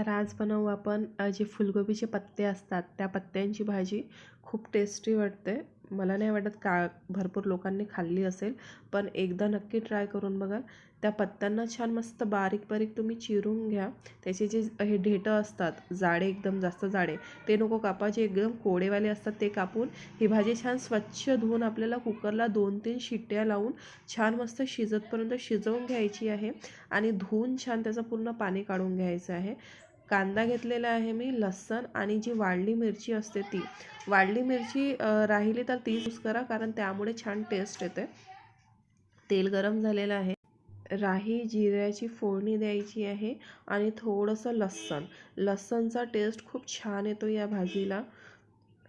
तर आज बनवू आपण जे फुलगोबीचे पत्ते असतात त्या पत्त्यांची भाजी खूप टेस्टी वाटते. मला नाही वाटत का भरपूर लोकांनी खाल्ली असेल पण एकदा नक्की ट्राय करून बघा. त्या पत्त्यांना छान मस्त बारीक बारीक तुम्ही चिरून घ्या. त्याचे जे हे ढेटं असतात जाडे एकदम जास्त जाडे ते नको कापा. जे एकदम कोडेवाले असतात ते कापून ही भाजी छान स्वच्छ धुवून आपल्याला कुकरला दोन तीन शिट्ट्या लावून छान मस्त शिजतपर्यंत शिजवून घ्यायची आहे. आणि धुवून छान त्याचं पूर्ण पाणी काढून घ्यायचं आहे. कांदा घेतलेला आहे मी लसण आणि जी वाढली मिरची असते ती. वाढली मिरची राहिली तर ती यूज करा कारण त्यामुळे छान टेस्ट येते. तेल गरम झालेलं आहे. राही जिऱ्याची फोडणी द्यायची आहे आणि थोडंसं लसण. लसणचा टेस्ट खूप छान येतो या भाजीला.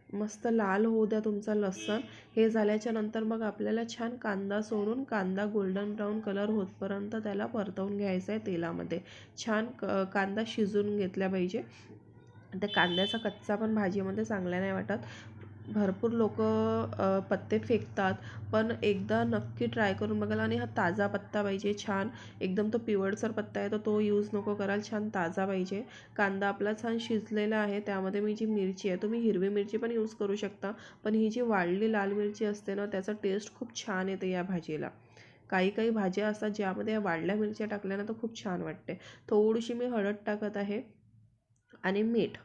मस्त लाल होऊ द्या तुमचा लसण. हे झाल्याच्यानंतर मग आपल्याला छान कांदा सोडून कांदा गोल्डन ब्राऊन कलर होतपर्यंत त्याला परतवून घ्यायचा आहे तेलामध्ये. छान क कांदा शिजून घेतला पाहिजे. त्या कांद्याचा कच्चा पण भाजीमध्ये चांगला नाही वाटत. भरपूर लोक पत्ते फेकतात. पण एकदा नक्की ट्राय करून बघाल आणि हा ताजा पत्ता पाहिजे छान. एकदम तो पिवळसर पत्ता आहे तर तो यूज नको कराल छान ताजा पाहिजे. कांदा आपला छान शिजलेला आहे त्यामध्ये मी जी मिरची आहे तुम्ही हिरवी मिरची पण यूज करू शकता. पण ही जी वाळली लाल मिरची असते ना त्याचा टेस्ट खूप छान येते या भाजीला. काही काही भाज्या असतात ज्यामध्ये या वाढल्या मिरच्या टाकल्या ना तर खूप छान वाटते. थोडीशी मी हळद टाकत आहे आणि मीठ.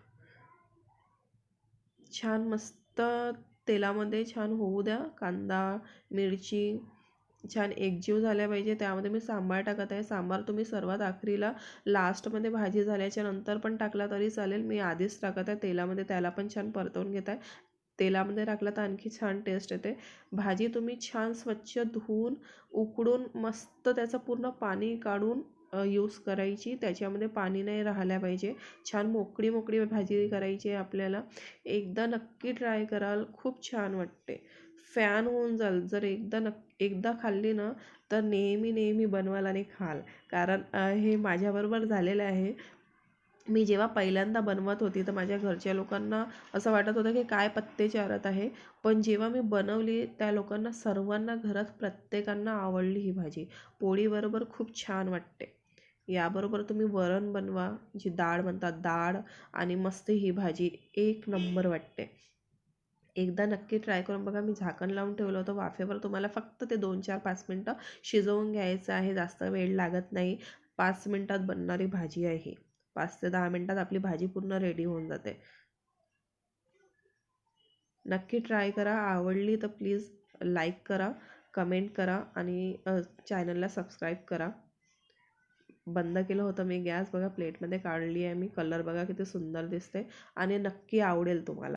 छान मस्त तेलामध्ये छान होऊ द्या. कांदा मिरची छान एकजीव झाल्या पाहिजे. त्यामध्ये मी सांबार टाकत आहे. सांबार तुम्ही सर्वात आखरीला लास्टमध्ये भाजी झाल्याच्यानंतर पण टाकला तरी चालेल. मी आधीच टाकत आहे. तेलामध्ये त्याला पण छान परतवून घेत आहे. तेलामध्ये टाकलं तर आणखी छान टेस्ट येते. भाजी तुम्ही छान स्वच्छ धुवून उकडून मस्त त्याचं पूर्ण पाणी काढून यूज करायची. त्याच्यामध्ये पाणी नाही राहिल्या पाहिजे. छान मोकळी मोकळी भाजी करायची आहे आपल्याला. एकदा नक्की ट्राय कराल. खूप छान वाटते. फॅन होऊन जाल. जर एकदा नक् एकदा खाल्ली ना तर नेहमी नेहमी बनवाल आणि खाल. कारण हे माझ्याबरोबर झालेलं आहे. मी जेव्हा पहिल्यांदा बनवत होती तर माझ्या घरच्या लोकांना असं वाटत होतं की काय पत्ते चारत आहे. पण जेव्हा मी बनवली त्या लोकांना सर्वांना घरात प्रत्येकांना आवडली ही भाजी. पोळीबरोबर खूप छान वाटते. याबरोबर तुम्ही वरण बनवा जी डाळ म्हणतात डाळ आणि मस्त ही भाजी एक नंबर वाटते. एकदा नक्की ट्राय करून बघा मी झाकण लावून ठेवलं होतं वाफेवर तुम्हाला फक्त ते दोन चार पाच मिनटं शिजवून घ्यायचं आहे जास्त वेळ लागत नाही. पाच मिनटात बनणारी भाजी आहे पाच ते दहा मिनटात आपली भाजी पूर्ण रेडी होऊन जाते. नक्की ट्राय करा. आवडली तर प्लीज लाईक करा कमेंट करा आणि चॅनलला सबस्क्राईब करा. बंद केलं होतं मी गॅस बघा प्लेटमध्ये काढली आहे मी. कलर बघा किती सुंदर दिसते आणि नक्की आवडेल तुम्हाला.